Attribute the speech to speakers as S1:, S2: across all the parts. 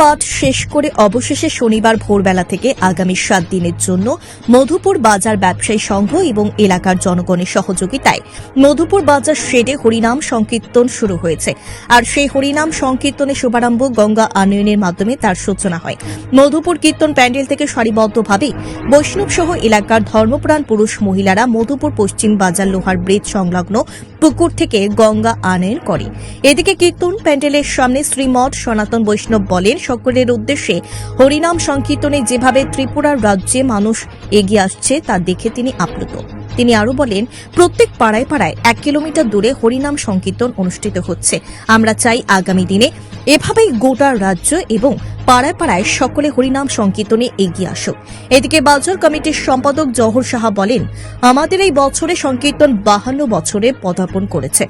S1: পাঠ শেষ করে অবশেষে শনিবার ভোরবেলা থেকে আগামী সাত দিনের জন্য মধুপুর বাজার ব্যবসায়ী সংঘ এবং এলাকার জনগণের সহযোগিতায় মধুপুর বাজার শেডে হরিনাম সংকীর্তন শুরু হয়েছে। আর সেই হরিনাম সংকীর্তনের শুভারম্ভ গঙ্গা আনয়নের মাধ্যমে তার সূচনা হয়। মধুপুর কীর্তন প্যান্ডেল থেকে সারিবদ্ধভাবে বৈষ্ণব সহ এলাকার ধর্মপ্রাণ পুরুষ মহিলারা মধুপুর পশ্চিম বাজার লোহার ব্রিজ সংলগ্ন পুকুর থেকে গঙ্গা আনয়ন করে। এদিকে কীর্তন প্যান্ডেলের সামনে শ্রীমঠ সনাতন বৈষ্ণব বলেন সকলের উদ্দেশ্যে হরিনাম সংকীর্তনে যেভাবে ত্রিপুরার রাজ্যে মানুষ এগিয়ে আসছে, তা দেখে তিনি আপ্লুত। তিনি আরও বলেন, প্রত্যেক পাড়ায় পাড়ায় এক কিলোমিটার দূরে হরিনাম সংকীর্তন অনুষ্ঠিত হচ্ছে। আমরা চাই আগামী দিনে এভাবেই গোটা রাজ্য এবং পাড়ায় পাড়ায় সকলে হরিনাম সংকীর্তনে এগিয়ে আসুক। এদিকে বাজার কমিটির সম্পাদক জহর সাহা বলেন, আমাদের এই বছরে সংকীর্তন বাহান্ন বছরে পদার্পণ করেছে।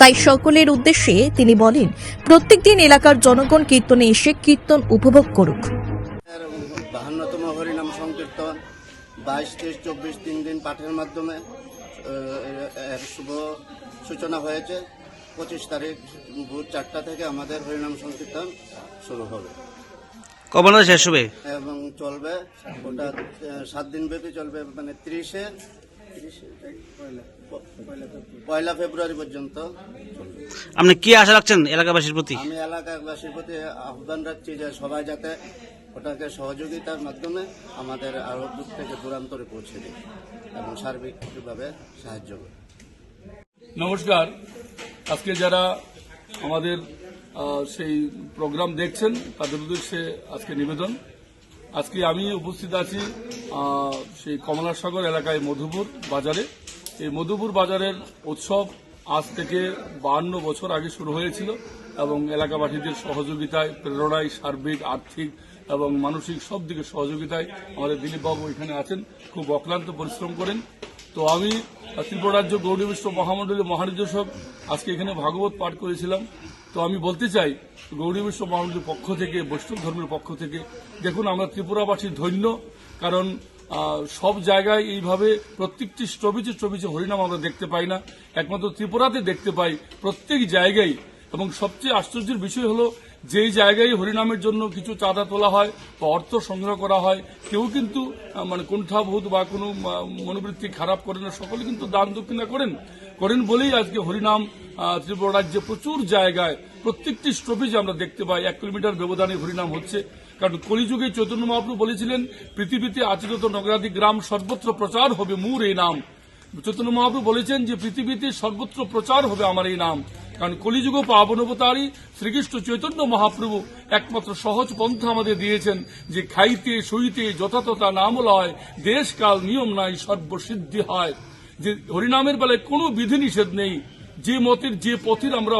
S1: তাই সকলের উদ্দেশ্যে তিনি বলেন প্রত্যেক দিন এলাকার জনগণ কীর্তনে এসে কীর্তন উপভোগ করুক।
S2: বাহান্নতম হরিনাম সংকীর্তন বাইশ তেইশ চব্বিশ তিন দিন পাঠের মাধ্যমে শুভ সূচনা হয়েছে। পঁচিশ তারিখ ভোর চারটা থেকে আমাদের হরিনাম সংকীর্তন শুরু হবে।
S3: কবে শেষ হবে?
S2: এবং চলবে ওটা সাত দিন ব্যাপী চলবে মানে তিরিশে পয়লা ফেব্রুয়ারি পর্যন্ত
S3: আপনি কি আশা রাখছেন এলাকাবাসীর প্রতি?
S2: আমি এলাকাবাসীর প্রতি আহ্বান রাখছি যে সবাই যাতে ওটাকে সহযোগিতার মাধ্যমে আমাদের আরও দূর থেকে দূরান্তরে পৌঁছে দিই এবং সার্বিকভাবে সাহায্য করে।
S4: নমস্কার। আজকে যারা আমাদের সেই প্রোগ্রাম দেখছেন তাদের উদ্দেশ্যে আজকে নিবেদন। আজকে আমি উপস্থিত আছি সেই কমলাসাগর এলাকায় মধুপুর বাজারে। এই মধুপুর বাজারের উৎসব আজ থেকে বাহান্ন বছর আগে শুরু হয়েছিল এবং এলাকাবাসীদের সহযোগিতায়, প্রেরণায়, সার্বিক, আর্থিক এবং মানসিক সব দিকে সহযোগিতায় আমাদের দিলীপবাবু এখানে আছেন। খুব অক্লান্ত পরিশ্রম করেন। তো আমি ত্রিপুরা রাজ্য গৌরী বিশ্ব মহামণ্ডলের মহানির্দেশক আজকে এখানে ভাগবত পাঠ করেছিলাম। তো আমি বলতে চাই, গৌরী বিশ্ব মহামণ্ডলের পক্ষ থেকে, বৈষ্ণব ধর্মের পক্ষ থেকে, দেখুন আমরা ত্রিপুরাবাসী ধন্য, কারণ সব জায়গায় এইভাবে প্রত্যেকটি স্টপিচে স্টপিচে হরিনাম আমরা দেখতে পাই না। একমাত্র ত্রিপুরাতে দেখতে পাই প্রত্যেক জায়গায়। এবং সবচেয়ে আশ্চর্যের বিষয় হলো যেই জায়গায় হরিনামের জন্য কিছু চাঁদা তোলা হয় বা অর্থ সংগ্রহ করা হয়, কেউ কিন্তু মানে কুণ্ঠাবোধ বা কোনো মনোবৃত্তি খারাপ করেন না। সকলে কিন্তু দান দক্ষিণা করেন। করেন বলেই আজকে হরিনাম ত্রিপুরা রাজ্যে প্রচুর জায়গায় প্রত্যেকটি স্টপেজে আমরা দেখতে পাই। এক কিলোমিটার ব্যবধানে হরিনাম হচ্ছে। কারণ কলিযুগে চৈতন্য মহাপ্রভু বলেছিলেন, পৃথিবীতে আচরিত নগরাদি গ্রাম সর্বত্র প্রচার হবে, মুর এই নাম। চৈতন্য মহাপ্রভু বলেছেন যে পৃথিবীতে সর্বত্র প্রচার হবে আমার এই নাম। কারণ কলিযুগ পাবনবতারী শ্রীকৃষ্ণ চৈতন্য মহাপ্রভু একমাত্র সহজ পন্থা আমাদের দিয়েছেন যে খাইতে, শুইতে, যথাতথা নাম লয়, দেশকাল নিয়ম নাই, সর্বসিদ্ধি হয়। যে হরিনামের বেলায় কোনো বিধিনিষেধ নেই। যে মতের যে পথের আমরা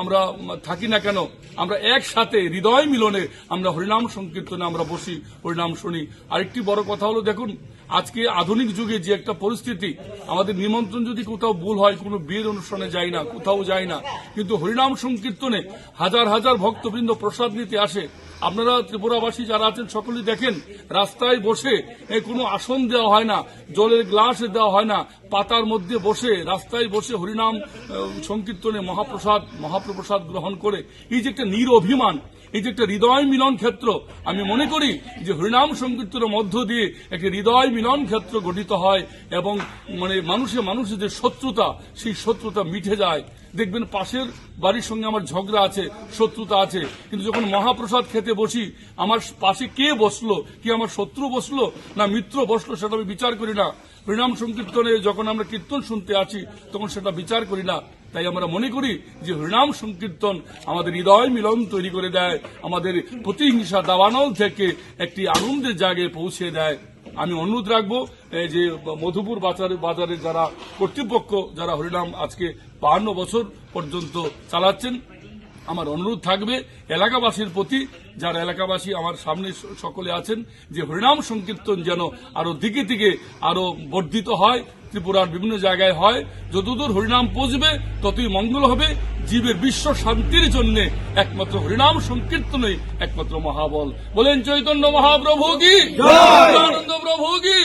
S4: আমরা থাকি না কেন? আমরা একসাথে হৃদয় মিলনে আমরা হরিনাম সংকীর্তনে আমরা বসি, হরিনাম শুনি। আরেকটি বড় কথা হলো, দেখুন, আজকে আধুনিক যুগে যে একটা পরিস্থিতি, আমাদের নিমন্ত্রণ যদি কোথাও ভুল হয়, কোনো বিয়ের অনুষ্ঠানে যাই না, কোথাও যাই না, কিন্তু হরিনাম সংকীর্তনে হাজার হাজার ভক্তবৃন্দ প্রসাদ নিতে আসে। আপনারা ত্রিপুরাবাসী যারা আছেন, সকলেই দেখেন, রাস্তায় বসে কোনো আসন দেওয়া হয় না, জলের গ্লাস দেওয়া হয় না, পাতার মধ্যে বসে রাস্তায় বসে হরিনাম সংকীর্তনে মহাপ্রসাদ মহাপ্রসাদ গ্রহণ করে, এই যে একটা নির অভিমান, এই যে একটা হৃদয় মিলন ক্ষেত্র, আমি মনে করি যে হরিনাম সংকীর্তনের মধ্য দিয়ে একটি হৃদয় মিলন ক্ষেত্র গঠিত হয় এবং মানে মানুষে মানুষের যে শত্রুতা, সেই শত্রুতা মিঠে যায়। দেখবেন পাশের বাড়ির সঙ্গে আমার ঝগড়া আছে, শত্রুতা আছে, কিন্তু যখন মহাপ্রসাদ খেতে বসি, আমার পাশে কে বসল, কি আমার শত্রু বসল, না মিত্র বসল, সেটা আমি বিচার করি না। হরিনাম সংকীর্তনে যখন আমরা কীর্তন শুনতে আছি তখন সেটা বিচার করি না। তাই আমরা মনে করি যে হরিনাম সংকীর্তন আমাদের হৃদয় মিলন তৈরি করে দেয়, আমাদের প্রতিহিংসা দাবানল থেকে একটি আনন্দের জায়গায় পৌঁছে দেয়। আমি অনুরোধ রাখব যে মধুপুর বাজারে বাজারে যারা কর্তৃপক্ষ, যারা হরিনাম আজকে বাহান্ন বছর পর্যন্ত চালাচ্ছেন আমার অনুরোধ থাকবে এলাকাবাসীর প্রতি যারা এলাকাবাসী আমার সামনে সকলে আছেন যে হরিনাম সংকীর্তন যেন আরও দিকে দিকে আরও বর্ধিত হয় ত্রিপুরার বিভিন্ন জায়গায় হয়। যতদূর হরিনাম পৌঁছবে ততই মঙ্গল হবে। জীবের বিশ্ব শান্তির জন্য একমাত্র হরিনাম সংকীর্তনই একমাত্র মহাবল। বলেন চৈতন্য মহাপ্রভু কি? আনন্দ প্রভু কি?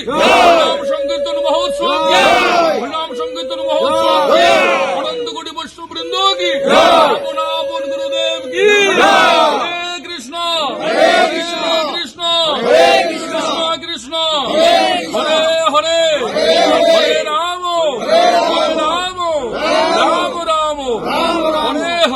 S4: সংকীর্তন মহোৎসব হরিনাম সংকীর্তন মহোৎসব